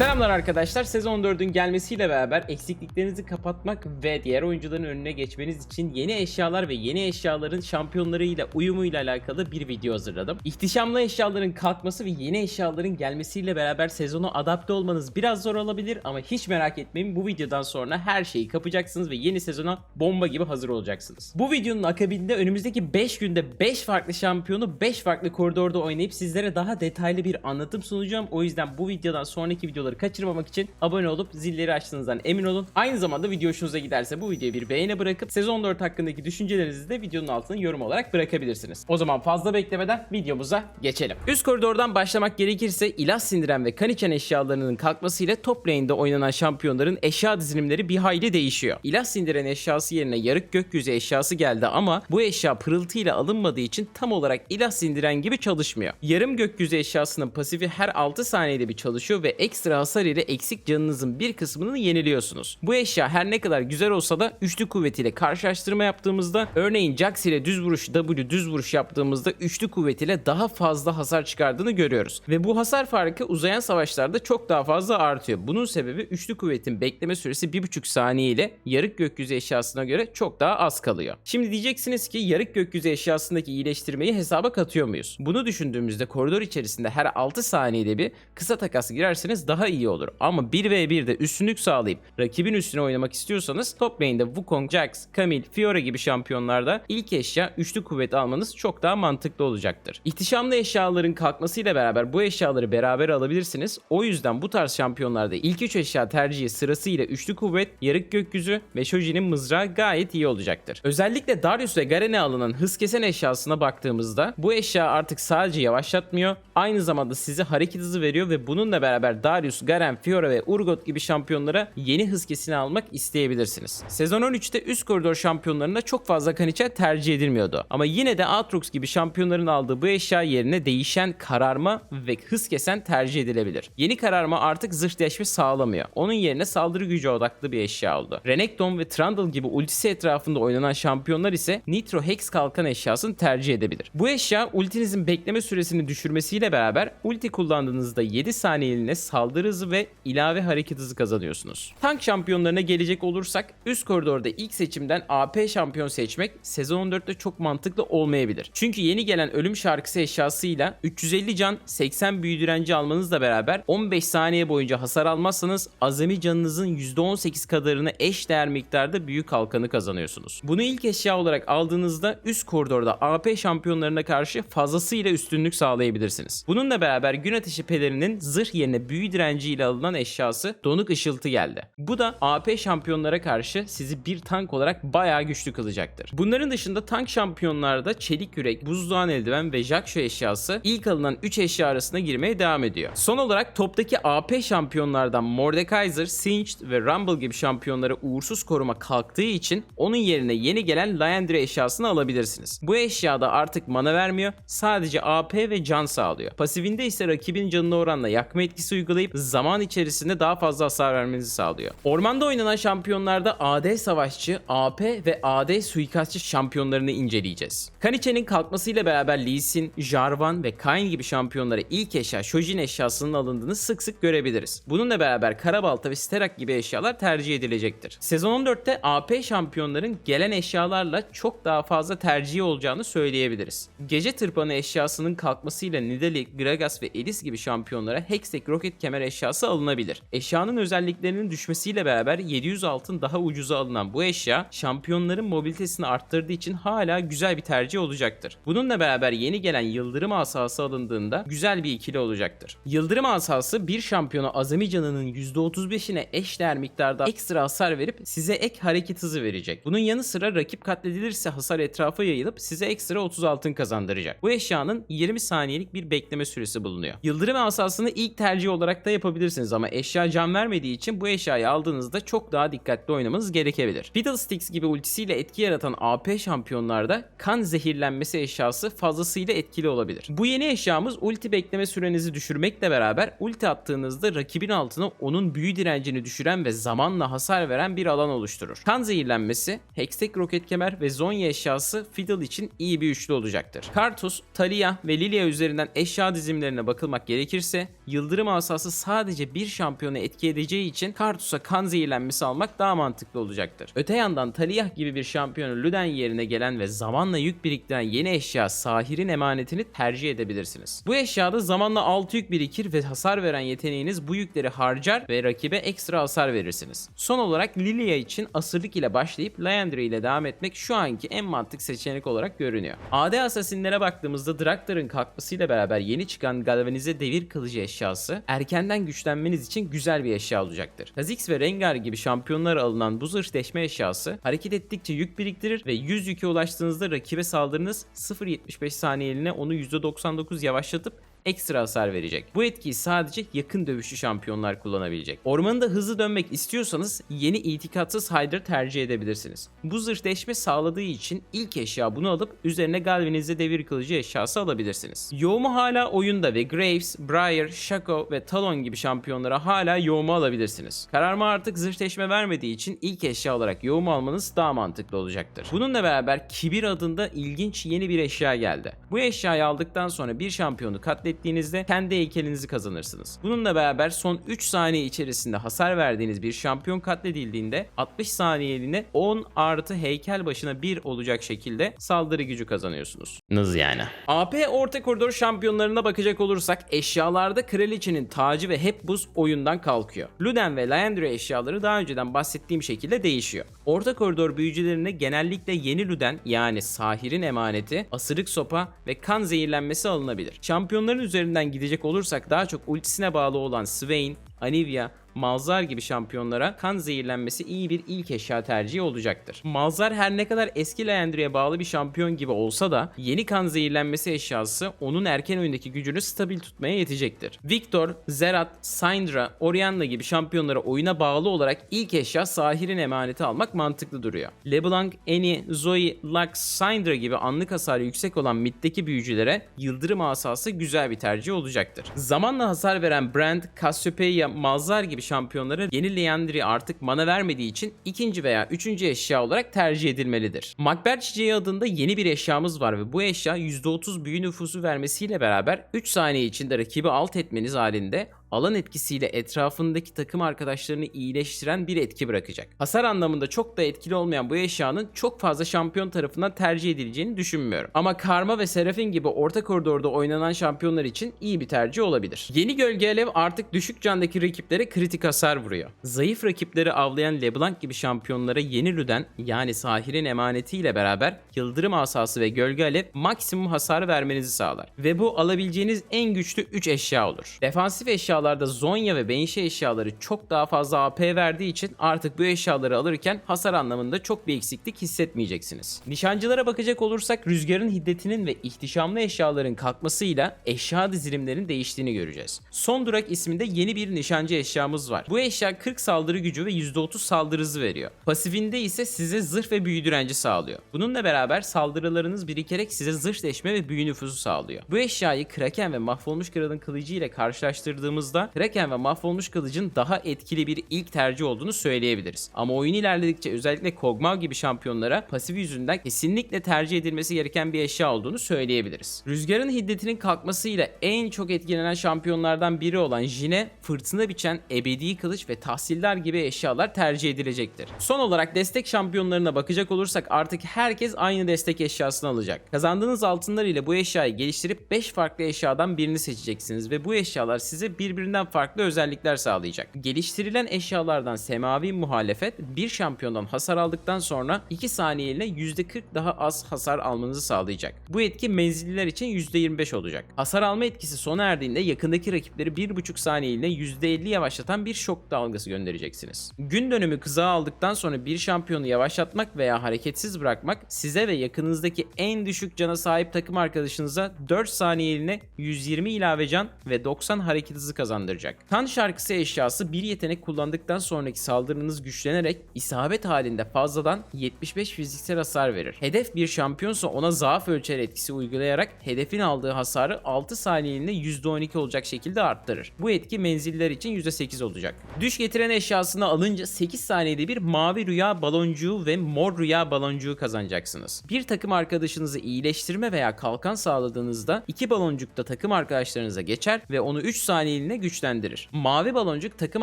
Selamlar arkadaşlar. Sezon 4'ün gelmesiyle beraber eksikliklerinizi kapatmak ve diğer oyuncuların önüne geçmeniz için yeni eşyalar ve yeni eşyaların şampiyonlarıyla uyumuyla alakalı bir video hazırladım. İhtişamlı eşyaların kalkması ve yeni eşyaların gelmesiyle beraber sezona adapte olmanız biraz zor olabilir ama hiç merak etmeyin bu videodan sonra her şeyi kapacaksınız ve yeni sezona bomba gibi hazır olacaksınız. Bu videonun akabinde önümüzdeki 5 günde 5 farklı şampiyonu 5 farklı koridorda oynayıp sizlere daha detaylı bir anlatım sunacağım. O yüzden bu videodan sonraki videoları kaçırmamak için abone olup zilleri açtığınızdan emin olun. Aynı zamanda video hoşunuza giderse bu videoya bir beğeni bırakıp sezon 4 hakkındaki düşüncelerinizi de videonun altına yorum olarak bırakabilirsiniz. O zaman fazla beklemeden videomuza geçelim. Üst koridordan başlamak gerekirse ilah sindiren ve kan içen eşyalarının kalkmasıyla top lane'de oynanan şampiyonların eşya dizilimleri bir hayli değişiyor. İlah sindiren eşyası yerine yarık gökyüzü eşyası geldi ama bu eşya pırıltıyla alınmadığı için tam olarak ilah sindiren gibi çalışmıyor. Yarım gökyüzü eşyasının pasifi her 6 saniyede bir çalışıyor ve ekstra hasar ile eksik canınızın bir kısmını yeniliyorsunuz. Bu eşya her ne kadar güzel olsa da üçlü kuvvetiyle karşılaştırma yaptığımızda örneğin Jax ile düz vuruş W düz vuruş yaptığımızda üçlü kuvvetiyle daha fazla hasar çıkardığını görüyoruz. Ve bu hasar farkı uzayan savaşlarda çok daha fazla artıyor. Bunun sebebi üçlü kuvvetin bekleme süresi 1,5 saniye ile yarık gökyüzü eşyasına göre çok daha az kalıyor. Şimdi diyeceksiniz ki yarık gökyüzü eşyasındaki iyileştirmeyi hesaba katıyor muyuz? Bunu düşündüğümüzde koridor içerisinde her 6 saniyede bir kısa takas girerseniz daha iyi olur. Ama 1v1'de üstünlük sağlayıp rakibin üstüne oynamak istiyorsanız top lane'de Wukong, Jax, Camille, Fiora gibi şampiyonlarda ilk eşya üçlü kuvvet almanız çok daha mantıklı olacaktır. İhtişamlı eşyaların kalkmasıyla beraber bu eşyaları beraber alabilirsiniz. O yüzden bu tarz şampiyonlarda ilk 3 eşya tercihi sırasıyla üçlü kuvvet, yarık gökyüzü ve Shoji'nin mızrağı gayet iyi olacaktır. Özellikle Darius ve Garen'e alınan hız kesen eşyasına baktığımızda bu eşya artık sadece yavaşlatmıyor, aynı zamanda size hareket hızı veriyor ve bununla beraber Darius, Garen, Fiora ve Urgot gibi şampiyonlara yeni hız kesini almak isteyebilirsiniz. Sezon 13'te üst koridor şampiyonlarında çok fazla kaniçer tercih edilmiyordu. Ama yine de Aatrox gibi şampiyonların aldığı bu eşya yerine değişen kararma ve hız kesen tercih edilebilir. Yeni kararma artık zırh sağlamıyor. Onun yerine saldırı gücü odaklı bir eşya oldu. Renekton ve Trundle gibi ultisi etrafında oynanan şampiyonlar ise Nitro Hex kalkan eşyasını tercih edebilir. Bu eşya ultinizin bekleme süresini düşürmesiyle beraber ulti kullandığınızda 7 saniyeliğine saldırı hızı ve ilave hareket hızı kazanıyorsunuz. Tank şampiyonlarına gelecek olursak üst koridorda ilk seçimden AP şampiyon seçmek sezon 14'te çok mantıklı olmayabilir. Çünkü yeni gelen ölüm şarkısı eşyasıyla 350 can 80 büyü direnci almanızla beraber 15 saniye boyunca hasar almazsanız azami canınızın %18 kadarını eş değer miktarda büyü kalkanı kazanıyorsunuz. Bunu ilk eşya olarak aldığınızda üst koridorda AP şampiyonlarına karşı fazlasıyla üstünlük sağlayabilirsiniz. Bununla beraber gün ateşi pelerinin zırh yerine büyü direnci ile alınan eşyası donuk ışıltı geldi. Bu da AP şampiyonlara karşı sizi bir tank olarak bayağı güçlü kılacaktır. Bunların dışında tank şampiyonlarda çelik yürek, buzdoğan eldiven ve Jaksho eşyası ilk alınan 3 eşya arasına girmeye devam ediyor. Son olarak toptaki AP şampiyonlardan Mordekaiser, Singed ve Rumble gibi şampiyonlara uğursuz koruma kalktığı için onun yerine yeni gelen Liandry eşyasını alabilirsiniz. Bu eşyada artık mana vermiyor, sadece AP ve can sağlıyor. Pasifinde ise rakibin canına oranla yakma etkisi uygulayıp zaman içerisinde daha fazla hasar vermenizi sağlıyor. Ormanda oynanan şampiyonlarda AD savaşçı, AP ve AD suikastçı şampiyonlarını inceleyeceğiz. Kaniche'nin kalkmasıyla beraber Lee Sin, Jarvan ve Kayn gibi şampiyonlara ilk eşya Shojin eşyasının alındığını sık sık görebiliriz. Bununla beraber Karabalta ve Sterak gibi eşyalar tercih edilecektir. Sezon 14'te AP şampiyonların gelen eşyalarla çok daha fazla tercihi olacağını söyleyebiliriz. Gece tırpanı eşyasının kalkmasıyla Nidalee, Gragas ve Elis gibi şampiyonlara Hextech roket kemer eşyası alınabilir. Eşyanın özelliklerinin düşmesiyle beraber 700 altın daha ucuza alınan bu eşya şampiyonların mobilitesini arttırdığı için hala güzel bir tercih olacaktır. Bununla beraber yeni gelen Yıldırım asası alındığında güzel bir ikili olacaktır. Yıldırım asası bir şampiyona azami canının %35'ine eş değer miktarda ekstra hasar verip size ek hareket hızı verecek. Bunun yanı sıra rakip katledilirse hasar etrafa yayılıp size ekstra 30 altın kazandıracak. Bu eşyanın 20 saniyelik bir bekleme süresi bulunuyor. Yıldırım asasını ilk tercih olarak da yapabilirsiniz ama eşya can vermediği için bu eşyayı aldığınızda çok daha dikkatli oynamanız gerekebilir. Fiddlesticks gibi ultisiyle etki yaratan AP şampiyonlarda kan zehirlenmesi eşyası fazlasıyla etkili olabilir. Bu yeni eşyamız ulti bekleme sürenizi düşürmekle beraber ulti attığınızda rakibin altına onun büyü direncini düşüren ve zamanla hasar veren bir alan oluşturur. Kan zehirlenmesi, Hextech roket kemer ve Zonya eşyası Fiddle için iyi bir üçlü olacaktır. Kartus, Talia ve Lilia üzerinden eşya dizimlerine bakılmak gerekirse Yıldırım asası sadece bir şampiyonu etki edeceği için Kartus'a kan zehirlenmesi almak daha mantıklı olacaktır. Öte yandan Taliyah gibi bir şampiyonu Luden yerine gelen ve zamanla yük biriktiren yeni eşya Sahir'in emanetini tercih edebilirsiniz. Bu eşyada zamanla 6 yük birikir ve hasar veren yeteneğiniz bu yükleri harcar ve rakibe ekstra hasar verirsiniz. Son olarak Lilia için asırlık ile başlayıp Leandry ile devam etmek şu anki en mantık seçenek olarak görünüyor. AD Assassin'lere baktığımızda Draktar'ın kalkmasıyla beraber yeni çıkan Galvanize devir kılıcı eşyası erkenden güçlenmeniz için güzel bir eşya olacaktır. Kha'Zix ve Rengar gibi şampiyonlara alınan bu zırhleşme eşyası hareket ettikçe yük biriktirir ve 100 yüke ulaştığınızda rakibe saldırınız 0.75 saniyeliğine onu %99 yavaşlatıp ekstra hasar verecek. Bu etkiyi sadece yakın dövüşçü şampiyonlar kullanabilecek. Ormanda hızlı dönmek istiyorsanız yeni itikatsız Hydra tercih edebilirsiniz. Bu zırhleşme sağladığı için ilk eşya bunu alıp üzerine Galvaniz'de devir kılıcı eşyası alabilirsiniz. Yoğumu hala oyunda ve Graves, Briar, Shaco ve Talon gibi şampiyonlara hala yoğumu alabilirsiniz. Kararma artık zırhleşme vermediği için ilk eşya olarak yoğumu almanız daha mantıklı olacaktır. Bununla beraber Kibir adında ilginç yeni bir eşya geldi. Bu eşyayı aldıktan sonra bir şampiyonu katlettiğinizde kendi heykelinizi kazanırsınız. Bununla beraber son 3 saniye içerisinde hasar verdiğiniz bir şampiyon katledildiğinde 60 saniyeliğine 10 artı heykel başına 1 olacak şekilde saldırı gücü kazanıyorsunuz. Nasıl yani? AP orta koridor şampiyonlarına bakacak olursak eşyalarda kraliçenin tacı ve hep buz oyundan kalkıyor. Luden ve Liandry eşyaları daha önceden bahsettiğim şekilde değişiyor. Orta koridor büyücülerine genellikle yeni Luden yani Sahir'in emaneti, asırık sopa ve kan zehirlenmesi alınabilir. Şampiyonların üzerinden gidecek olursak daha çok ultisine bağlı olan Swain, Anivia, Malzar gibi şampiyonlara kan zehirlenmesi iyi bir ilk eşya tercihi olacaktır. Malzar her ne kadar eski Leandry'e bağlı bir şampiyon gibi olsa da yeni kan zehirlenmesi eşyası onun erken oyundaki gücünü stabil tutmaya yetecektir. Victor, Zerat, Syndra, Orianna gibi şampiyonlara oyuna bağlı olarak ilk eşya Sahir'in emaneti almak mantıklı duruyor. LeBlanc, Annie, Zoe, Lux, Syndra gibi anlık hasarı yüksek olan middeki büyücülere yıldırım asası güzel bir tercih olacaktır. Zamanla hasar veren Brand, Cassiopeia, Malzar gibi şampiyonlara yeni Leandry artık mana vermediği için ikinci veya üçüncü eşya olarak tercih edilmelidir. Makber çiçeği adında yeni bir eşyamız var ve bu eşya %30 büyü nüfusu vermesiyle beraber 3 saniye içinde rakibi alt etmeniz halinde alan etkisiyle etrafındaki takım arkadaşlarını iyileştiren bir etki bırakacak. Hasar anlamında çok da etkili olmayan bu eşyanın çok fazla şampiyon tarafından tercih edileceğini düşünmüyorum. Ama Karma ve Serafin gibi orta koridorda oynanan şampiyonlar için iyi bir tercih olabilir. Yeni Gölge Alev artık düşük candaki rakiplere kritik hasar vuruyor. Zayıf rakipleri avlayan LeBlanc gibi şampiyonlara yeni Luden yani Sahir'in emanetiyle beraber Yıldırım Asası ve Gölge Alev maksimum hasar vermenizi sağlar. Ve bu alabileceğiniz en güçlü 3 eşya olur. Defansif eşya eşyalarda Zonya ve Banshee eşyaları çok daha fazla AP verdiği için artık bu eşyaları alırken hasar anlamında çok bir eksiklik hissetmeyeceksiniz. Nişancılara bakacak olursak rüzgarın hiddetinin ve ihtişamlı eşyaların kalkmasıyla eşya dizilimlerin değiştiğini göreceğiz. Son Durak isminde yeni bir nişancı eşyamız var. Bu eşya 40 saldırı gücü ve %30 saldırı hızı veriyor. Pasifinde ise size zırh ve büyü direnci sağlıyor. Bununla beraber saldırılarınız birikerek size zırh deşme ve büyü nüfusu sağlıyor. Bu eşyayı Kraken ve Mahvolmuş Kral'ın kılıcı ile karşılaştırdığımızda baktığımızda Kraken ve Mahvolmuş Kılıç'ın daha etkili bir ilk tercih olduğunu söyleyebiliriz. Ama oyun ilerledikçe özellikle Kog'Maw gibi şampiyonlara pasif yüzünden kesinlikle tercih edilmesi gereken bir eşya olduğunu söyleyebiliriz. Rüzgarın hiddetinin kalkmasıyla en çok etkilenen şampiyonlardan biri olan Jine, fırtına biçen ebedi kılıç ve tahsiller gibi eşyalar tercih edilecektir. Son olarak destek şampiyonlarına bakacak olursak artık herkes aynı destek eşyasını alacak. Kazandığınız altınlar ile bu eşyayı geliştirip 5 farklı eşyadan birini seçeceksiniz ve bu eşyalar size birbirinden farklı özellikler sağlayacak. Geliştirilen eşyalardan semavi muhalefet bir şampiyondan hasar aldıktan sonra 2 saniyeliğine %40 daha az hasar almanızı sağlayacak. Bu etki menzilliler için %25 olacak. Hasar alma etkisi sona erdiğinde yakındaki rakipleri 1,5 saniyeliğine %50 yavaşlatan bir şok dalgası göndereceksiniz. Gün dönümü kızağı aldıktan sonra bir şampiyonu yavaşlatmak veya hareketsiz bırakmak size ve yakınızdaki en düşük cana sahip takım arkadaşınıza 4 saniyeliğine 120 ilave can ve 90 hareket hızı kazandıracak. Kan şarkısı eşyası bir yetenek kullandıktan sonraki saldırınız güçlenerek isabet halinde fazladan 75 fiziksel hasar verir. Hedef bir şampiyonsa ona zaaf ölçer etkisi uygulayarak hedefin aldığı hasarı 6 saniyeliğine %12 olacak şekilde arttırır. Bu etki menziller için %8 olacak. Düş getiren eşyasını alınca 8 saniyede bir mavi rüya baloncuğu ve mor rüya baloncuğu kazanacaksınız. Bir takım arkadaşınızı iyileştirme veya kalkan sağladığınızda iki baloncuk da takım arkadaşlarınıza geçer ve onu 3 saniyeliğine güçlendirir. Mavi baloncuk takım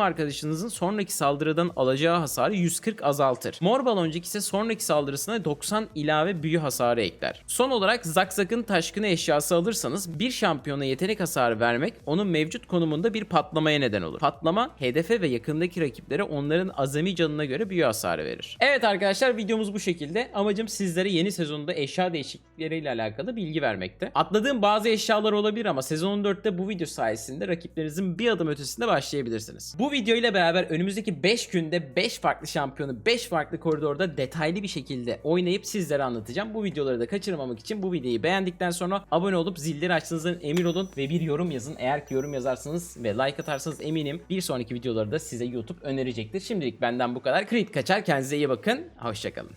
arkadaşınızın sonraki saldırıdan alacağı hasarı 140 azaltır. Mor baloncuk ise sonraki saldırısına 90 ilave büyü hasarı ekler. Son olarak Zakzak'ın taşkını eşyası alırsanız bir şampiyona yetenek hasarı vermek onun mevcut konumunda bir patlamaya neden olur. Patlama hedefe ve yakındaki rakiplere onların azami canına göre büyü hasarı verir. Evet arkadaşlar videomuz bu şekilde. Amacım sizlere yeni sezonda eşya değişiklikleriyle alakalı bilgi vermekte. Atladığım bazı eşyalar olabilir ama sezon 4'te bu video sayesinde rakiplerinizin bir adım ötesinde başlayabilirsiniz. Bu video ile beraber önümüzdeki 5 günde 5 farklı şampiyonu 5 farklı koridorda detaylı bir şekilde oynayıp sizlere anlatacağım. Bu videoları da kaçırmamak için bu videoyu beğendikten sonra abone olup zilleri açtığınızdan emin olun ve bir yorum yazın. Eğer ki yorum yazarsanız ve like atarsanız eminim bir sonraki videoları da size YouTube önerecektir. Şimdilik benden bu kadar. Crit kaçar. Kendinize iyi bakın. Hoşçakalın.